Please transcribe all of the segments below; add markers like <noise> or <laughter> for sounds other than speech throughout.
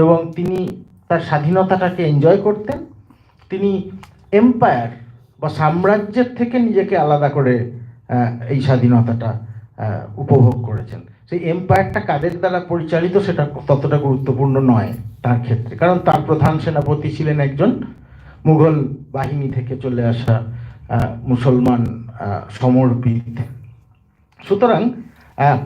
এবং তিনি তার স্বাধীনতাটাকে এনজয় করতেন। তিনি এম্পায়ার বা সাম্রাজ্যের থেকে নিজেকে আলাদা করে এই স্বাধীনতাটা উপভোগ করেছেন। সেই এম্পায়ারটা কাদের দ্বারা পরিচালিত সেটা ততটা গুরুত্বপূর্ণ নয় তার ক্ষেত্রে। কারণ তার প্রধান সেনাপতি ছিলেন একজন মুঘল বাহিনী থেকে চলে আসা মুসলমান সমর্পিত সুতরাং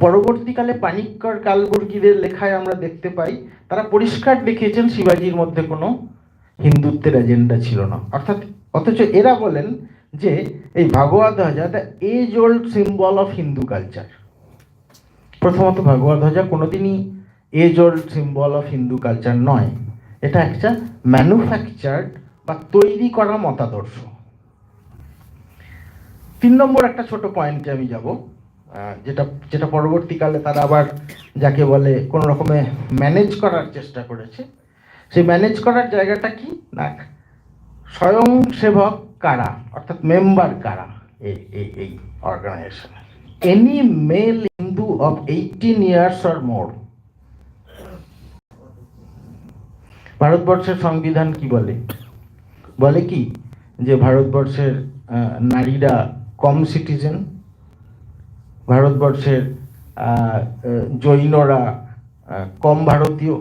পরবর্তীকালে পানিক্কর কালবর্গীদের লেখায় আমরা দেখতে পাই, তারা পরিষ্কার দেখিয়েছেন শিবাজির মধ্যে কোনো হিন্দুত্বের এজেন্ডা ছিল না। অর্থাৎ, অথচ এরা বলেন যে এই ভাগবত ধ্বজা the age old symbol of Hindu culture প্রথমত ভাগবত ধ্বজা কোনোদিনই age old symbol of Hindu culture নয়। এটা একটা ম্যানুফ্যাকচার্ড বা তৈরি করা মতাদর্শ। তিন নম্বর একটা ছোট পয়েন্টে আমি যাব। যেটা যেটা পরবর্তীকালে তারা আবার যাকে বলে কোনো রকমে ম্যানেজ করার চেষ্টা করেছে। সেই ম্যানেজ করার জায়গাটা কি? না স্বয়ংসেবক কারা? অর্থাৎ মেম্বার কারা এই এই organisation any male Hindu of eighteen years or more ভারতবর্ষের সংবিধান কি বলে? বলে কি? যে ভারতবর্ষের নারীরা কম সিটিজেন ভারতবর্ষের জৈনরা কম ভারতীয়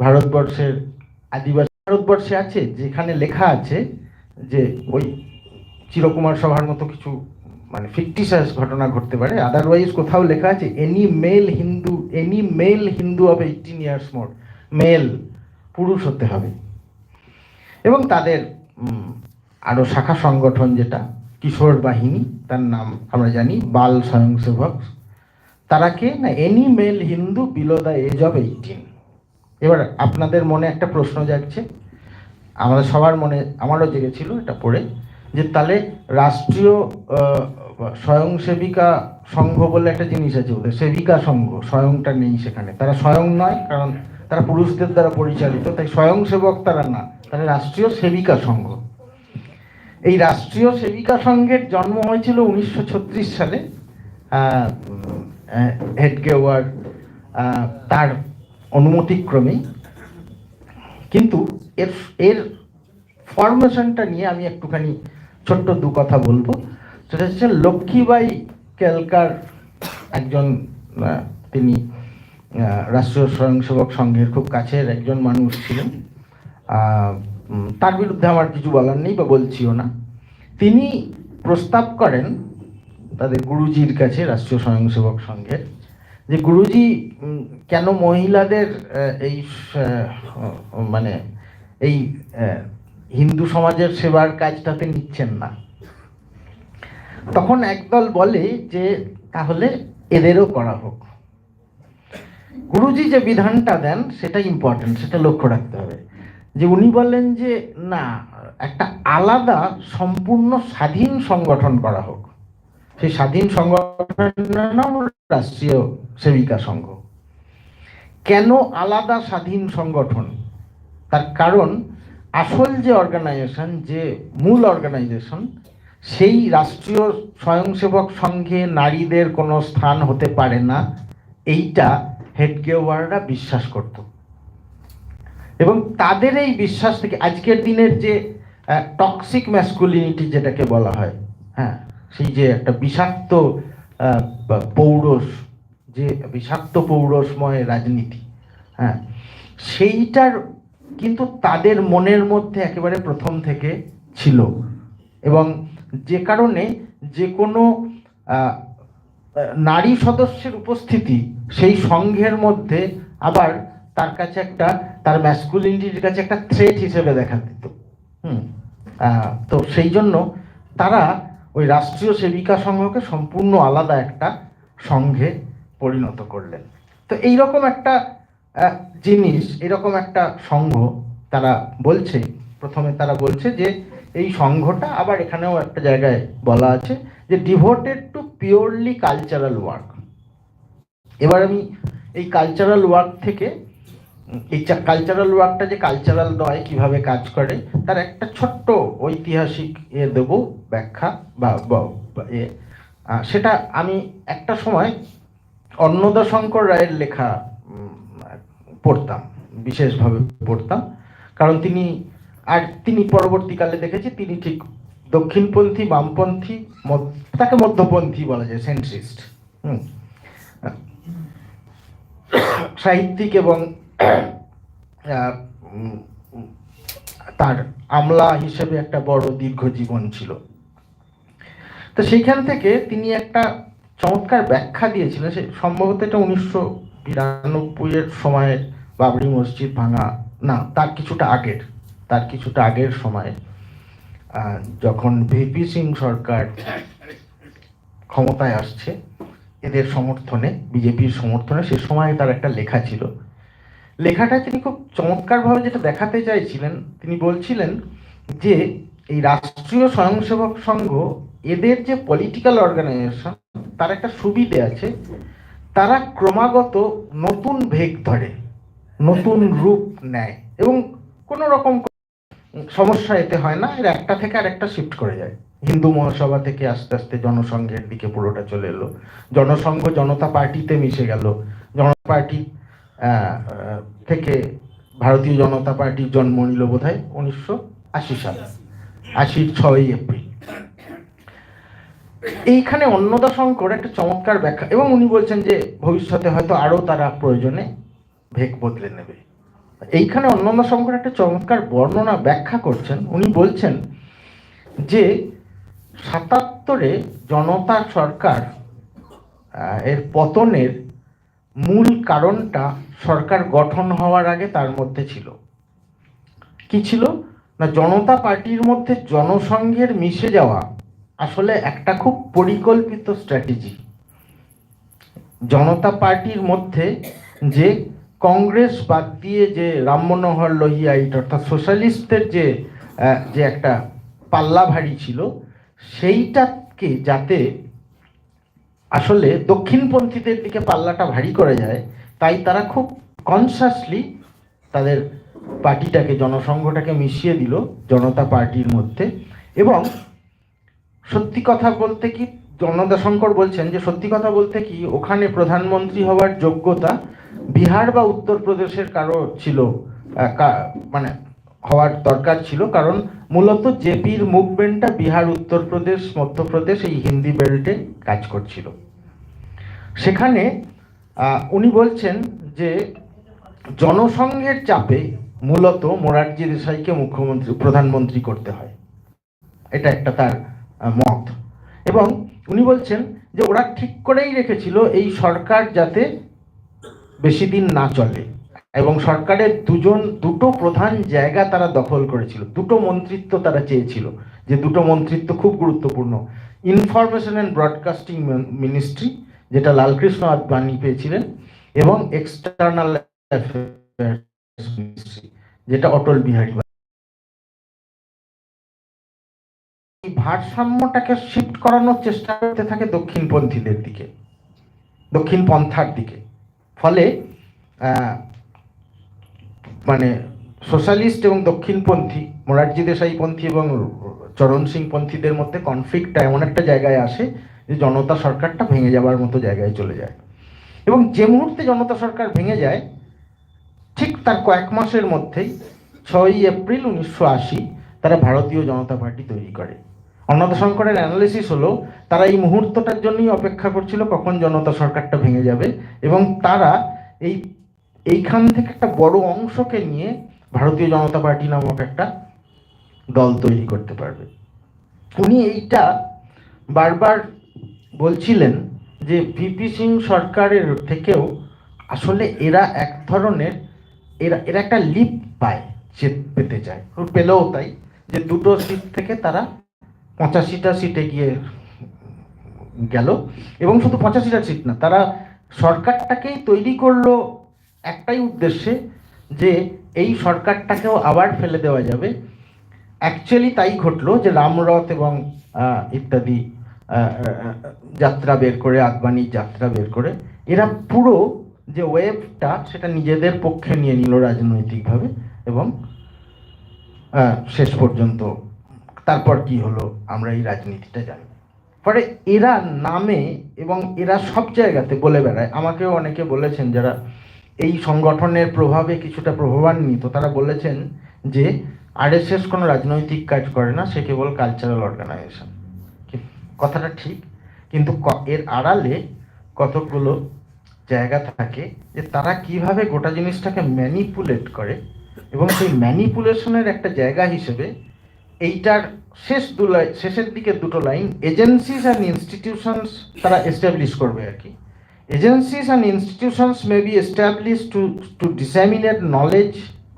ভারতবর্ষের আদিবাসী ভারতবর্ষে আছে যেখানে লেখা আছে যে ওই চিরকুমার সভার মতো কিছু মানে ফিকটিসাস ঘটনা ঘটতে পারে। আদারওয়াইজ কোথাও লেখা আছে any male Hindu any male Hindu of eighteen years more male পুরুষ হতে হবে। এবং তাদের উম, আরও শাখা সংগঠন যেটা কিশোর বাহিনী, তার নাম আমরা জানি, বাল স্বয়ংসেবক। তারা কে? না any male Hindu below the age of eighteen এবার আপনাদের মনে একটা প্রশ্ন জাগছে। আমাদের সবার মনে, আমারও জেগেছিল এটা পড়ে, যে তাহলে রাষ্ট্রীয় স্বয়ংসেবিকা সংঘ বলে একটা জিনিস আছে ওদের, সেবিকা সংঘ, স্বয়ংটা নেই সেখানে। তারা স্বয়ং নয়, কারণ তারা পুরুষদের দ্বারা পরিচালিত, তাই স্বয়ংসেবক তারা না। তাহলে রাষ্ট্রীয় সেবিকা সংঘ। এই রাষ্ট্রীয় সেবিকা সংঘের জন্ম হয়েছিল উনিশশো ছত্রিশ সালে। হেডগেওয়ার তার অনুমতিক্রমেই। কিন্তু এর এর ফরমেশনটা নিয়ে আমি একটুখানি ছোট্ট দু কথা বলব। সেটা হচ্ছে লক্ষ্মীবাই কেলকার একজন তিনি রাষ্ট্রীয় স্বয়ংসেবক সংঘের খুব কাছের একজন মানুষ ছিলেন। তার বিরুদ্ধে আমার কিছু বলার নেই বা বলছিও না। তিনি প্রস্তাব করেন তাদের গুরুজির কাছে, রাষ্ট্রীয় স্বয়ংসেবক সংঘের, যে গুরুজি কেন মহিলাদের এই মানে এই হিন্দু সমাজের সেবার কাজটাতে নিচ্ছেন না। তখন একদল বলে যে, তাহলে এদেরও করা হোক। গুরুজি যে বিধানটা দেন, সেটা ইম্পর্টেন্ট সেটা লক্ষ্য রাখতে হবে। যে উনি বললেন যে, না, একটা আলাদা, সম্পূর্ণ স্বাধীন সংগঠন করা হোক। সেই স্বাধীন সংগঠনের নাম রাষ্ট্রীয় সেবিকা সংঘ। কেন আলাদা স্বাধীন সংগঠন? তার কারণ, আসল যে অর্গানাইজেশন, যে মূল অর্গানাইজেশন, সেই রাষ্ট্রীয় স্বয়ংসেবক সংঘে নারীদের কোনো স্থান হতে পারে না। এইটা হেডগেওয়াররা বিশ্বাস করত। এবং তাদের এই বিশ্বাস থেকে আজকের দিনের যে টক্সিক ম্যাসকুলিনিটি যেটাকে বলা হয় হ্যাঁ সেই যে একটা বিষাক্ত পৌরস, যে বিষাক্ত পৌরসময় রাজনীতি হ্যাঁ সেইটার কিন্তু তাদের মনের মধ্যে একেবারে প্রথম থেকে ছিল। এবং যে কারণে যে কোনো নারী সদস্যের উপস্থিতি সেই সংঘের মধ্যে আবার তার কাছে একটা তার ম্যাসকুলিনিটির কাছে একটা থ্রেট হিসেবে দেখা দিত। হুম? তো সেই জন্য তারা ওই রাষ্ট্রীয় সেবিকা সংঘকে সম্পূর্ণ আলাদা একটা সংঘে পরিণত করলেন। তো এইরকম একটা জিনিস, এরকম একটা সংঘ তারা বলছে, প্রথমে তারা বলছে যে এই সংঘটা আবার এখানেও একটা জায়গায় বলা আছে যে devoted to purely cultural work এবার আমি এই কালচারাল ওয়ার্ক থেকে এই কালচারাল ওয়ার্কটা যে কালচারাল নয়, কীভাবে কাজ করে, তার একটা ছোট্ট ঐতিহাসিক এ দেব ব্যাখ্যা বা এ। সেটা আমি একটা সময় অন্নদাশঙ্কর রায়ের লেখা পড়তাম, বিশেষভাবে পড়তাম। কারণ তিনি, আর তিনি পরবর্তীকালে দেখেছি, তিনি ঠিক দক্ষিণপন্থী, বামপন্থী তাকে মধ্যপন্থী বলা যায় সেন্ট্রিস্ট সাহিত্যিক এবং তার আমলা হিসেবে একটা বড় দীর্ঘ জীবন ছিল। তো সেইখান থেকে তিনি একটা চমৎকার ব্যাখ্যা দিয়েছিলেন। সে সম্ভবত এটা উনিশশো বিরানব্বই এর সময় বাবরি মসজিদ ভাঙা, না, তার কিছুটা আগের, তার কিছুটা আগের সময় যখন ভিপি সিং সরকার ক্ষমতায় আসছে, এদের সমর্থনে, বিজেপির সমর্থনে, সে সময় তার একটা লেখা ছিল। লেখাটা তিনি খুব চমৎকারভাবে যেটা দেখাতে চাইছিলেন, তিনি বলছিলেন যে এই রাষ্ট্রীয় স্বয়ংসেবক সংঘ, এদের যে পলিটিক্যাল অর্গানাইজেশন তার একটা সুবিধে আছে, তারা ক্রমাগত নতুন ভেগ ধরে, নতুন রূপ নেয় এবং কোনো রকম সমস্যা এতে হয় না, এর একটা থেকে আর একটা শিফট করে যায়। হিন্দু মহাসভা থেকে আস্তে আস্তে জনসংঘের দিকে পুরোটা চলে এলো। জনসংঘ জনতা পার্টিতে মিশে গেল, জনতা পার্টি থেকে ভারতীয় জনতা পার্টির জন্ম নিল বোধ হয় উনিশশো আশি সালে, আশির ছয়ই এপ্রিল। এইখানে অন্নদা শঙ্কর একটা চমৎকার ব্যাখ্যা, এবং উনি বলছেন যে ভবিষ্যতে হয়তো আরও তারা প্রয়োজনে ভেক বদলে নেবে। এইখানে অন্নদা শঙ্কর একটা চমৎকার বর্ণনা ব্যাখ্যা করছেন। উনি বলছেন যে সাতাত্তরে জনতা সরকার এর পতনের মূল কারণটা সরকার গঠন হওয়ার আগে তার মধ্যে ছিল। কি ছিল? না, জনতা পার্টির মধ্যে জনসংঘের মিশে যাওয়া আসলে একটা খুব পরিকল্পিত স্ট্র্যাটেজি জনতা পার্টির মধ্যে যে কংগ্রেস বাদ দিয়ে যে রাম মনোহর লোহিয়াইট অর্থাৎ সোশ্যালিস্টদের যে যে একটা পাল্লা ভারী ছিল, সেইটাকে যাতে আসলে দক্ষিণপন্থীদের দিকে পাল্লাটা ভারী করে যায়, তাই তারা খুব কনসাসলি তাদের পার্টিটাকে, জনসংঘটাকে মিশিয়ে দিল, জনতা পার্টির মধ্যে। এবং সত্যি কথা বলতে কি জনতা শঙ্কর বলছেন যে সত্যি কথা বলতে কি, ওখানে প্রধানমন্ত্রী হওয়ার যোগ্যতা বিহার বা উত্তরপ্রদেশের কারও ছিল মানে হওয়ার দরকার ছিল, কারণ মূলত জেপির মুভমেন্টটা বিহার, উত্তরপ্রদেশ, মধ্যপ্রদেশ এই হিন্দি বেল্টে কাজ করছিল। সেখানে উনি বলছেন যে জনসংঘের চাপে মূলত মোরারজি দেশাইকে মুখ্যমন্ত্রী, প্রধানমন্ত্রী করতে হয়। এটা একটা তার মত। এবং উনি বলছেন যে ওরা ঠিক করেই রেখেছিল এই সরকার যাতে বেশি দিন না চলে। এবং সরকারের দুজন, দুটো প্রধান জায়গা তারা দখল করেছিল। দুটো মন্ত্রিত্ব তারা চেয়েছিল, যে দুটো মন্ত্রিত্ব খুব গুরুত্বপূর্ণ। ইনফরমেশন অ্যান্ড ব্রডকাস্টিং মিনিস্ট্রি যেটা লালকৃষ্ণ আদবানি পেয়েছিলেন, এবং এক্সটার্নাল যেটা অটল বিহারী ভারসাম্যটাকে শিফট করানোর চেষ্টা করতে থাকে দক্ষিণপন্থীদের দিকে দক্ষিণ পন্থার দিকে। ফলে মানে সোশ্যালিস্ট এবং দক্ষিণপন্থী, মোরারজি দেশাই পন্থী এবং চরণ সিং পন্থীদের মধ্যে কনফ্লিক্টটা এমন একটা জায়গায় আসে যে জনতা সরকারটা ভেঙে যাবার মতো জায়গায় চলে যায়। এবং যে মুহূর্তে জনতা সরকার ভেঙে যায়, ঠিক তার কয়েক মাসের মধ্যেই ছয়ই এপ্রিল উনিশশো আশি তারা ভারতীয় জনতা পার্টি তৈরি করে। অন্নদা শঙ্করের অ্যানালিসিস হলো, তারা এই মুহূর্তটার জন্যই অপেক্ষা করছিল কখন জনতা সরকারটা ভেঙে যাবে এবং তারা এই এইখান থেকে একটা বড় অংশকে নিয়ে ভারতীয় জনতা পার্টি নামক একটা দল তৈরি করতে পারবে। উনি এইটা বারবার বলছিলেন যে ভিপি সিং সরকারের থেকেও আসলে এরা এক ধরনের, এরা এরা একটা লিপ পায় সে পেতে চায়। পেলেও তাই যে দুটো সিট থেকে তারা পঁচাশিটা সিটে গিয়ে গেল। এবং শুধু পঁচাশিটা সিট না, তারা সরকারটাকেই তৈরি করল একটাই উদ্দেশ্যে যে এই সরকারটাকেও আবার ফেলে দেওয়া যাবে। অ্যাকচুয়ালি তাই ঘটলো যে রামরথ এবং ইত্যাদি যাত্রা বের করে, আদবানির যাত্রা বের করে, এরা পুরো যে ওয়েবটা সেটা নিজেদের পক্ষে নিয়ে নিল রাজনৈতিকভাবে এবং শেষ পর্যন্ত তারপর কি হলো আমরা এই রাজনীতিটা জানি। পরে এরা নামে এবং এরা সব জায়গাতে বলে বেড়ায়। আমাকেও অনেকে বলেছেন যারা এই সংগঠনের প্রভাবে কিছুটা প্রভাবান্বিত। তারা বলেছেন যে আরএসএস কোনো রাজনৈতিক কাজ করে না, সে কেবল কালচারাল অর্গানাইজেশন কথাটা ঠিক, কিন্তু এর আড়ালে কতগুলো জায়গা থাকে যে তারা কীভাবে গোটা জিনিসটাকে ম্যানিপুলেট করে এবং সেই ম্যানিপুলেশনের একটা জায়গা হিসেবে এইটার শেষ দু শেষের দিকে দুটো লাইন এজেন্সিস অ্যান্ড ইনস্টিটিউশনস তারা এস্টাবলিশ করবে আর কি। Agencies and institutions may be establish to to disseminate knowledge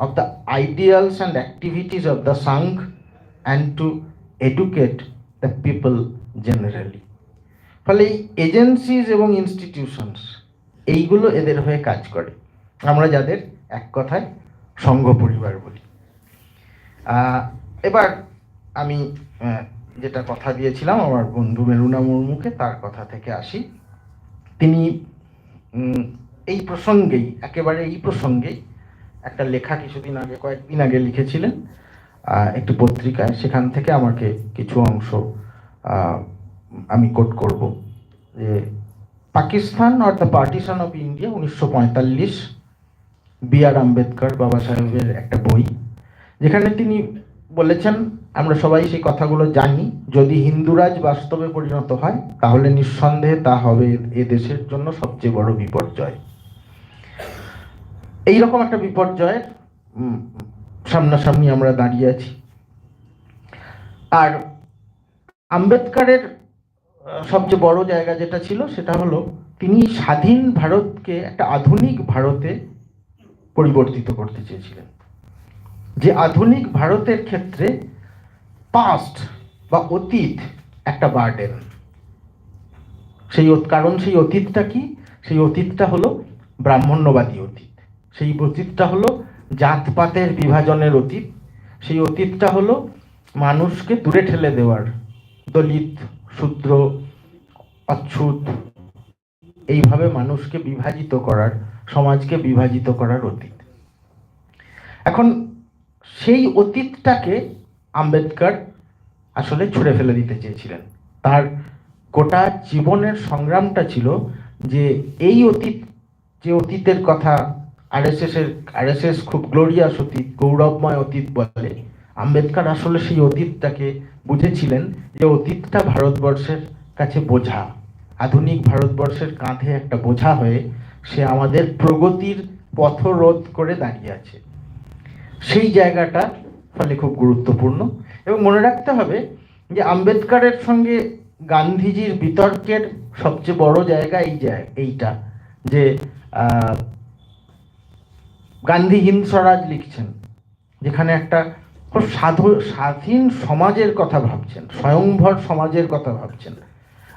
of the ideals and activities of the Sangh and to educate the people generally ফলে এই এজেন্সিস এবং ইনস্টিটিউশনস এইগুলো এদের হয়ে কাজ করে। আমরা যাদের এক কথায় সংঘ পরিবার বলি। এবার আমি যেটা কথা দিয়েছিলাম, আমার বন্ধু মেরুনা মুর্মুকে, তার কথা থেকে আসি। তিনি এই প্রসঙ্গেই, একেবারে এই প্রসঙ্গেই একটা লেখা কিছুদিন আগে, কয়েকদিন আগে লিখেছিলেন একটি পত্রিকায়। সেখান থেকে আমাকে কিছু অংশ আমি কোট করব যে Pakistan or the partition of India উনিশশো পঁয়তাল্লিশ, বি আর আম্বেদকর বাবা সাহেবের একটা বই, যেখানে তিনি বলেছেন আমরা সবাই সেই কথাগুলো জানি। যদি হিন্দুরাজ বাস্তবে পরিণত হয়, তাহলে নিঃসন্দেহে তা হবে এ দেশের জন্য সবচেয়ে বড় বিপর্যয়। এইরকম একটা বিপর্যয়ের সামনাসামনি আমরা দাঁড়িয়ে আছি। আর আম্বেদকারের সবচেয়ে বড় জায়গা যেটা ছিল, সেটা হলো তিনি স্বাধীন ভারতকে একটা আধুনিক ভারতে পরিবর্তিত করতে চেয়েছিলেন। যে আধুনিক ভারতের ক্ষেত্রে পাস্ট বা অতীত একটা বার্ডেন সেই কারণ সেই অতীতটা কি? সেই অতীতটা হলো ব্রাহ্মণ্যবাদী অতীত। সেই অতীতটা হলো জাতপাতের বিভাজনের অতীত। সেই অতীতটা হলো মানুষকে দূরে ঠেলে দেওয়ার। দলিত, শূদ্র, অচ্ছুত, এইভাবে মানুষকে বিভাজিত করার, সমাজকে বিভাজিত করার অতীত। এখন সেই অতীতটাকে আম্বেদকর আসলে ছুঁড়ে ফেলে দিতে চেয়েছিলেন। তার গোটা জীবনের সংগ্রামটা ছিল যে এই অতীত, যে অতীতের কথা আরএসএস এর আরএসএস খুব গ্লোরিয়াস অতীত, গৌরবময় অতীত বলে। আম্বেদকর আসলে সেই অতীতটাকে বুঝেছিলেন যে অতীতটা ভারতবর্ষের কাছে বোঝা। আধুনিক ভারতবর্ষের কাঁধে একটা বোঝা হয়ে সে আমাদের প্রগতির পথরোধ করে দাঁড়িয়ে আছে। সেই জায়গাটা ফলে খুব গুরুত্বপূর্ণ। এবং মনে রাখতে হবে যে আম্বেদকরের সঙ্গে গান্ধীজির বিতর্কের সবচেয়ে বড় জায়গা এই এইটা যে গান্ধী হিন্দ স্বরাজ লিখছেন, যেখানে একটা খুব সাধু, স্বাধীন সমাজের কথা ভাবছেন, স্বয়ংভর সমাজের কথা ভাবছেন।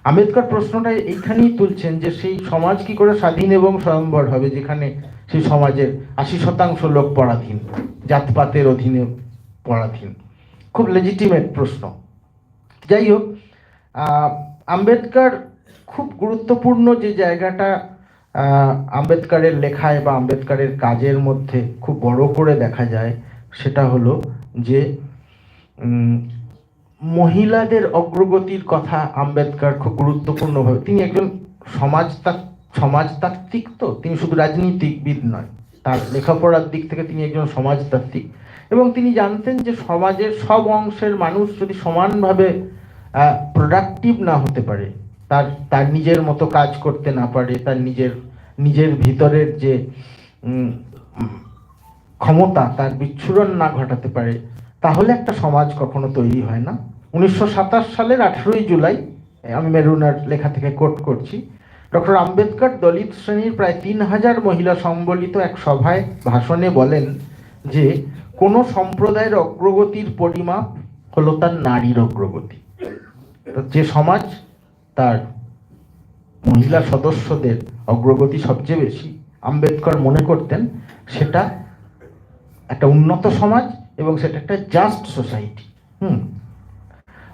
আম্বেদকর প্রশ্নটা এইখানেই তুলছেন যে সেই সমাজ কি করে স্বাধীন এবং স্বয়ংভর হবে, যেখানে সেই সমাজের আশি শতাংশ লোক পরাধীন, জাতপাতের অধীনে পরাধীন খুব লেজিটিমেট প্রশ্ন। যাই হোক আম্বেদকর খুব গুরুত্বপূর্ণ যে জায়গাটা আম্বেদকারের লেখায় বা আম্বেদকারের কাজের মধ্যে খুব বড় করে দেখা যায়, সেটা হলো যে মহিলাদের অগ্রগতির কথা আম্বেদকর খুব গুরুত্বপূর্ণভাবে তিনি একজন সমাজতাত্ত্বিক সমাজতাত্ত্বিক তো, তিনি শুধু রাজনীতিবিদ নয়। তার লেখাপড়ার দিক থেকে তিনি একজন সমাজতাত্ত্বিক। এবং তিনি জানতেন যে সমাজের সব অংশের মানুষ যদি সমানভাবে প্রোডাক্টিভ না হতে পারে, তার তার নিজের মতো কাজ করতে না পারে, তার নিজের নিজের ভিতরের যে ক্ষমতা, তার বিচ্ছুরণ না ঘটাতে পারে, তাহলে একটা সমাজ কখনো তৈরি হয় না। উনিশশো সাতাশ সালের আঠেরোই জুলাই, আমি মেরুনার লেখা থেকে কোট করছি, ডক্টর আম্বেদকর দলিত শ্রেণির প্রায় তিন হাজার মহিলা সম্বলিত এক সভায় ভাষণে বলেন যে কোনো সম্প্রদায়ের অগ্রগতির পরিমাপ হলো তার নারীর অগ্রগতি। যে সমাজ, তার মহিলা সদস্যদের অগ্রগতি সবচেয়ে বেশি, আম্বেদকর মনে করতেন, সেটা একটা উন্নত সমাজ এবং সেটা একটা জাস্ট সোসাইটি হুম।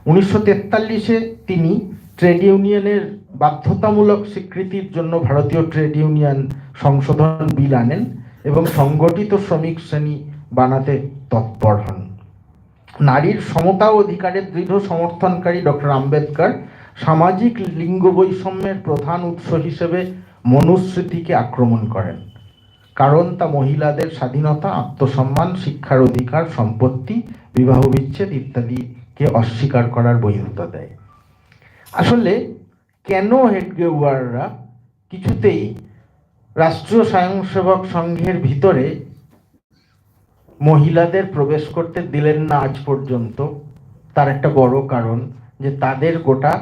উনিশশো তেতাল্লিশে তিনি ট্রেড ইউনিয়নের বাধ্যতামূলক স্বীকৃতির জন্য ভারতীয় ট্রেড ইউনিয়ন সংশোধন বিল আনেন এবং সংগঠিত শ্রমিক শ্রেণি বানাতে তৎপর হন। নারীর সমতা ও অধিকারের দৃঢ় সমর্থনকারী ডক্টর আম্বেদকর সামাজিক লিঙ্গ বৈষম্যের প্রধান উৎস হিসেবে মনুস্মৃতিকে আক্রমণ করেন। কারণ তা মহিলাদের স্বাধীনতা, আত্মসম্মান, শিক্ষার অধিকার, সম্পত্তি, বিবাহ বিচ্ছেদ ইত্যাদিকে অস্বীকার করার বৈধতা দেয়। আসলে কেন হেডগেওয়াররা কিছুতেই রাষ্ট্রীয় স্বয়ংসেবক সংঘের ভিতরে মহিলাদের প্রবেশ করতে দিলেন না আজ পর্যন্ত। তার একটা বড় কারণ যে তাদের গোটা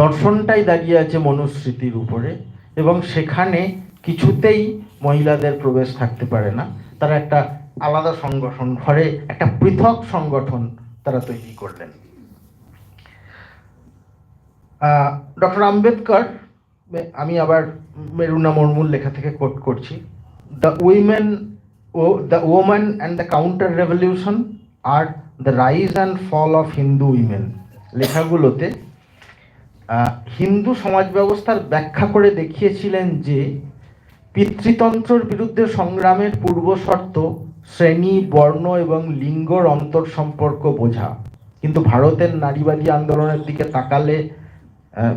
দর্শনটাই দাঁড়িয়ে আছে মনুস্মৃতির উপরে এবং সেখানে কিছুতেই মহিলাদের প্রবেশ থাকতে পারে না। তারা একটা আলাদা সংগঠন, ঘরে একটা পৃথক সংগঠন তারা তৈরি করলেন। ডক্টর আম্বেদকর, আমি আবার মেরুনা মুর্মুর লেখা থেকে কোট করছি। The women the woman and the counter revolution R the rise and fall of Hindu women লেখাগুলোতে Hindu সমাজ ব্যবস্থার ব্যাখ্যা করে দেখিয়েছিলেন যে, পিতৃতন্ত্রের বিরুদ্ধে সংগ্রামের পূর্বশর্ত শ্রেণি, বর্ণ এবং লিঙ্গর অন্তর সম্পর্ক বোঝা। কিন্তু ভারতের নারীবাদী আন্দোলনের দিকে তাকালে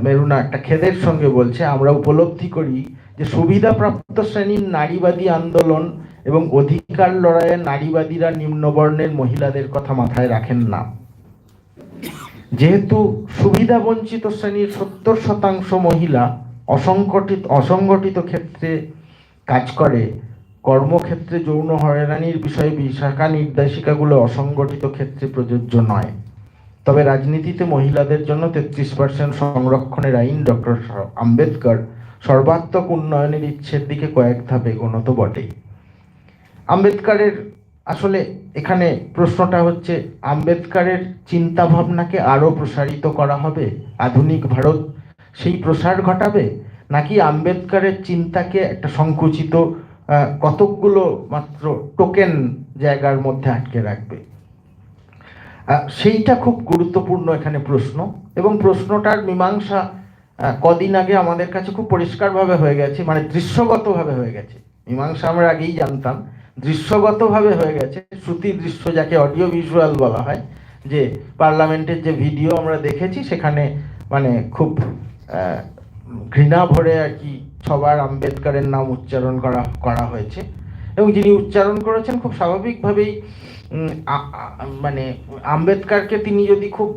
মেরুনা একটা খেদের সঙ্গে বলছে, আমরা উপলব্ধি করি যে সুবিধাপ্রাপ্ত শ্রেণির নারীবাদী আন্দোলন এবং অধিকার লড়াইয়ে নারীবাদীরা নিম্নবর্ণের মহিলাদের কথা মাথায় রাখেন না। যেহেতু সুবিধা বঞ্চিত শ্রেণির সত্তর শতাংশ মহিলা অসংগঠিত অসংগঠিত ক্ষেত্রে কাজ করে, কর্মক্ষেত্রে যৌন হয়রানির বিষয়ে বিশাখা নির্দেশিকাগুলো অসংগঠিত ক্ষেত্রে প্রযোজ্য নয়। তবে রাজনীতিতে মহিলাদের জন্য তেত্রিশ পার্সেন্ট সংরক্ষণের আইন ডক্টর আম্বেদকর সর্বাত্মক উন্নয়নের ইচ্ছের দিকে কয়েক ধাপ এগোনো তো বটেই। আম্বেদকরের আসলে এখানে প্রশ্নটা হচ্ছে, আম্বেদকারের চিন্তা ভাবনাকে আরও প্রসারিত করা হবে? আধুনিক ভারত সেই প্রসার ঘটাবে? নাকি আম্বেদকারের চিন্তাকে একটা সংকুচিত কতকগুলো মাত্র টোকেন জায়গার মধ্যে আটকে রাখবে? সেইটা খুব গুরুত্বপূর্ণ এখানে প্রশ্ন। এবং প্রশ্নটার মীমাংসা কদিন আগে আমাদের কাছে খুব পরিষ্কারভাবে হয়ে গেছে মানে দৃশ্যগতভাবে হয়ে গেছে। মীমাংসা আমরা আগেই জানতাম। দৃশ্যগতভাবে হয়ে গেছে। শ্রুতি দৃশ্য যাকে অডিও ভিজুয়াল বলা হয়, যে পার্লামেন্টের যে ভিডিও আমরা দেখেছি, সেখানে মানে খুব ঘৃণা ভরে আর কি সবার আম্বেদকরের নাম উচ্চারণ করা করা হয়েছে। এবং যিনি উচ্চারণ করেছেন, খুব স্বাভাবিকভাবেই মানে আম্বেদকরকে তিনি যদি খুব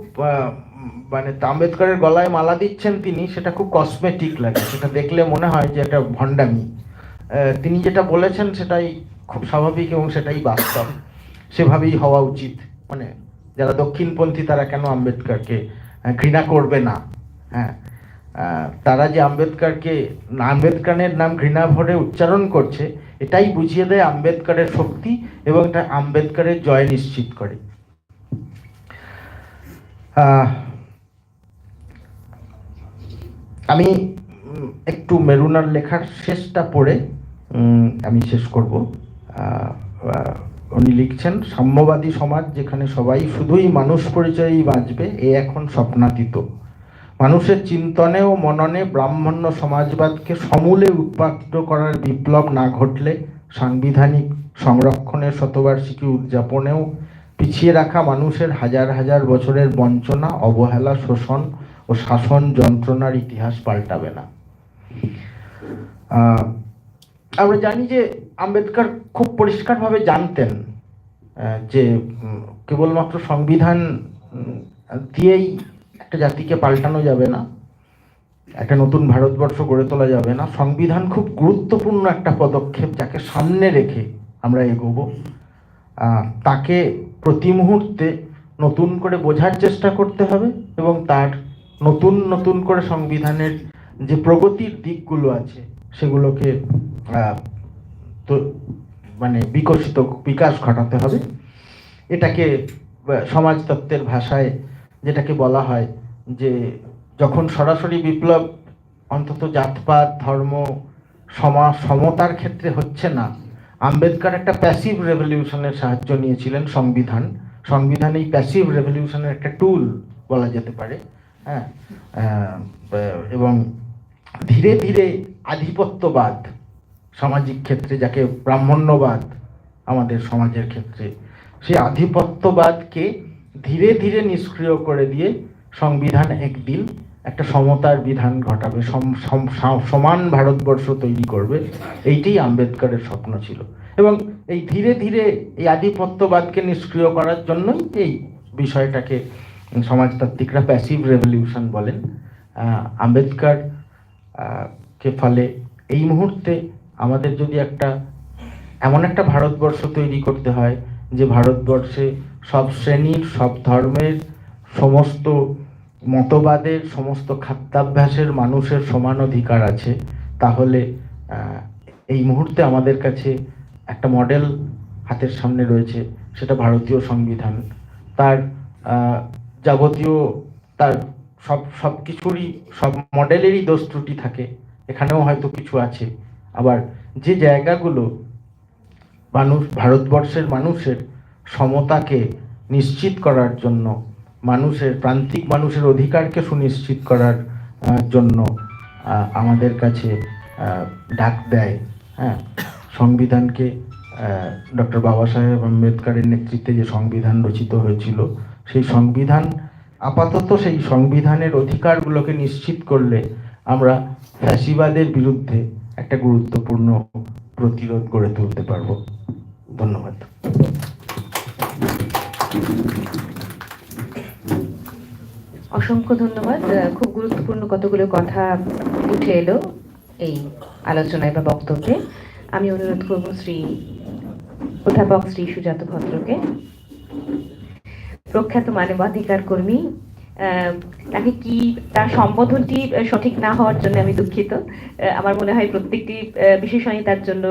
মানে আম্বেদকরের গলায় মালা দিচ্ছেন তিনি, সেটা খুব কসমেটিক লাগে। সেটা দেখলে মনে হয় যে একটা ভণ্ডামি। তিনি যেটা বলেছেন, সেটাই খুব স্বাভাবিক এবং সেটাই বাস্তব। সেভাবেই হওয়া উচিত। মানে যারা দক্ষিণপন্থী, তারা কেন আম্বেদকরকে ঘৃণা করবে না? হ্যাঁ তারা যে আম্বেদকরকে আম্বেদকরের নাম ঘৃণা ভরে উচ্চারণ করছে, এটাই বুঝিয়ে দেয় আম্বেদকরের শক্তি এবং এটা আম্বেদকরের জয় নিশ্চিত করে। আমি একটু মেরুনার লেখার শেষটা পড়ে আমি শেষ করব। উনি লিখছেন, সাম্যবাদী সমাজ যেখানে সবাই শুধুই মানুষ পরিচয়েই বাঁচবে, এ এখন স্বপ্নাতীত। মানুষের চিন্তনে ও মননে ব্রাহ্মণ্য সমাজবাদকে সমূলে উৎপাদিত করার বিপ্লব না ঘটলে সাংবিধানিক সংরক্ষণের শতবার্ষিকী উদযাপনেও পিছিয়ে রাখা মানুষের হাজার হাজার বছরের বঞ্চনা, অবহেলা, শোষণ ও শাসন যন্ত্রণার ইতিহাস পাল্টাবে না। আমরা জানি যে আম্বেদকর খুব পরিষ্কারভাবে জানতেন যে কেবলমাত্র সংবিধান দিয়েই একটা জাতিকে পাল্টানো যাবে না, একটা নতুন ভারতবর্ষ গড়ে তোলা যাবে না। সংবিধান খুব গুরুত্বপূর্ণ একটা পদক্ষেপ যাকে সামনে রেখে আমরা এগোবো। তাকে প্রতি মুহূর্তে নতুন করে বোঝার চেষ্টা করতে হবে এবং তার নতুন নতুন করে সংবিধানের যে প্রগতির দিকগুলো আছে, সেগুলোকে মানে বিকশিত বিকাশ ঘটাতে হবে। এটাকে সমাজতত্ত্বের ভাষায় যেটাকে বলা হয় যে, যখন সরাসরি বিপ্লব অন্তত জাতপাত, ধর্ম সমাজ সমতার ক্ষেত্রে হচ্ছে না, আম্বেদকর একটা প্যাসিভ রেভলিউশনের সাহায্য নিয়েছিলেন সংবিধান। সংবিধান এই প্যাসিভ রেভলিউশনের একটা টুল বলা যেতে পারে হ্যাঁ? এবং ধীরে ধীরে আধিপত্যবাদ সামাজিক ক্ষেত্রে যাকে ব্রাহ্মণ্যবাদ, আমাদের সমাজের ক্ষেত্রে। সেই আধিপত্যবাদকে ধীরে ধীরে নিষ্ক্রিয় করে দিয়ে সংবিধান একদিন একটা সমতার বিধান ঘটাবে, সম- সম- সম- সমান ভারতবর্ষ তৈরি করবে। এইটাই আম্বেদকরের স্বপ্ন ছিল। এবং এই ধীরে ধীরে এই আধিপত্যবাদকে নিষ্ক্রিয় করার জন্যই এই বিষয়টাকে সমাজতাত্ত্বিকরা প্যাসিভ রেভলিউশন বলেন। আম্বেদকর কে ফলে এই মুহূর্তে আমাদের যদি একটা, এমন একটা ভারতবর্ষ তৈরি করতে হয় যে ভারতবর্ষে সব শ্রেণির, সব ধর্মের, সমস্ত মতবাদের, সমস্ত খাদ্যাভ্যাসের মানুষের সমান অধিকার আছে, তাহলে এই মুহূর্তে আমাদের কাছে একটা মডেল হাতের সামনে রয়েছে, সেটা ভারতীয় সংবিধান। তার যাবতীয়, তার সব সব কিছুরই, সব মডেলেরই দোষ ত্রুটি থাকে, এখানেও হয়তো কিছু আছে। আবার যে জায়গাগুলো মানুষ, ভারতবর্ষের মানুষের সমতাকে নিশ্চিত করার জন্য, মানুষের, প্রান্তিক মানুষের অধিকারকে সুনিশ্চিত করার জন্য আমাদের কাছে ডাক দেয়। হ্যাঁ? সংবিধানকে ডক্টর বাবা সাহেব আম্বেদকরের নেতৃত্বে যে সংবিধান রচিত হয়েছিল, সেই সংবিধান, আপাতত সেই সংবিধানের অধিকারগুলোকে নিশ্চিত করলে আমরা ফ্যাসিবাদের বিরুদ্ধে একটা গুরুত্বপূর্ণ প্রতিরোধ গড়ে তুলতে পারব। ধন্যবাদ। অসংখ্য ধন্যবাদ। খুব গুরুত্বপূর্ণ কতগুলো কথা উঠে এলো এই আলোচনায় বা বক্তব্যে। আমি অনুরোধ করব শ্রী অধ্যাপক শ্রী সুজাত ভদ্রকে। প্রখ্যাত মানবাধিকার কর্মী তাকে কি তার সম্বোধনটি সঠিক না হওয়ার জন্য আমি দুঃখিত। আমার মনে হয় প্রত্যেকটি বিশেষণই তার জন্য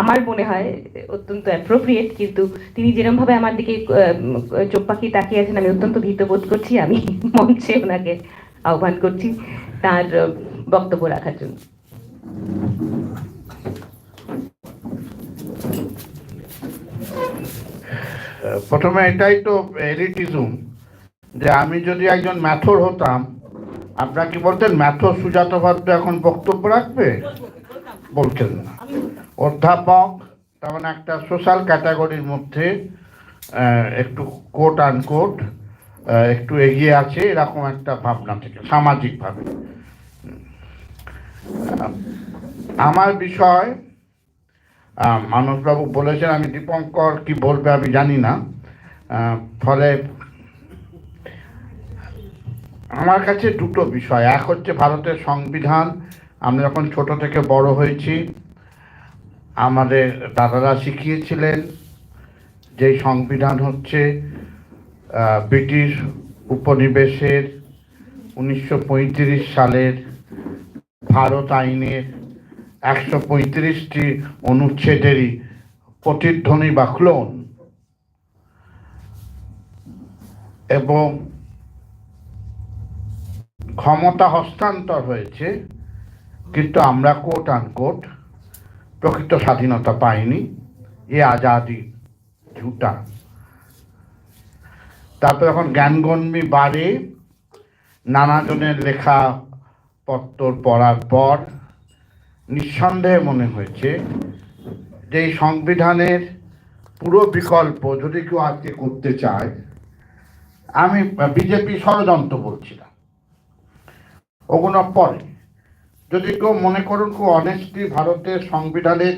আমার মনে হয় অত্যন্ত অ্যাপ্রোপ্রিয়েট কিন্তু তিনি যেরকম ভাবে আমার দিকে চোখ পাখি তাকিয়ে আছেন, আমি অত্যন্ত ভীত বোধ করছি, আমি <laughs> মঞ্চে ওনাকে আহ্বান করছি তার বক্তব্য রাখার জন্য। প্রথমে এটাই তো এলিটিজম যে আমি যদি একজন ম্যাথর হতাম, আপনারা কি বলতেন, ম্যাথর সুজাত ভদ্র এখন বক্তব্য রাখবে? বলছেন না। অধ্যাপক, তার মানে একটা সোশ্যাল ক্যাটাগরির মধ্যে একটু কোট আনকোট একটু এগিয়ে আছে, এরকম একটা ভাবনা থেকে, সামাজিকভাবে। আমার বিষয় মানসবাবু বলেছেন, আমি দীপঙ্কর কি বলবে আমি জানি না। ফলে আমার কাছে দুটো বিষয়। এক হচ্ছে ভারতের সংবিধান। আমরা যখন ছোট থেকে বড় হয়েছি, আমাদের দাদারা শিখিয়েছিলেন যে সংবিধান হচ্ছে ব্রিটিশ উপনিবেশের উনিশশো পঁয়ত্রিশ সালের ভারত আইনের একশো পঁয়ত্রিশটি অনুচ্ছেদেরই প্রতিধ্বনি বা ক্লোন। এবং ক্ষমতা হস্তান্তর হয়েছে, কিন্তু আমরা কোট আনকোট প্রকৃত স্বাধীনতা পাইনি, এ আজাদি ঝুটা। তারপর যখন জ্ঞানগম্যি বাড়ে, নানাজনের লেখা পত্র পড়ার পর নিঃসন্দেহে মনে হয়েছে যে এই সংবিধানের পুরো বিকল্প যদি কেউ আজকে করতে চায়, আমি বিজেপি ষড়যন্ত্র বলছিলাম ওগুলো পরে যদি কেউ মনে করুন খুব অনেস্টলি ভারতের সংবিধানের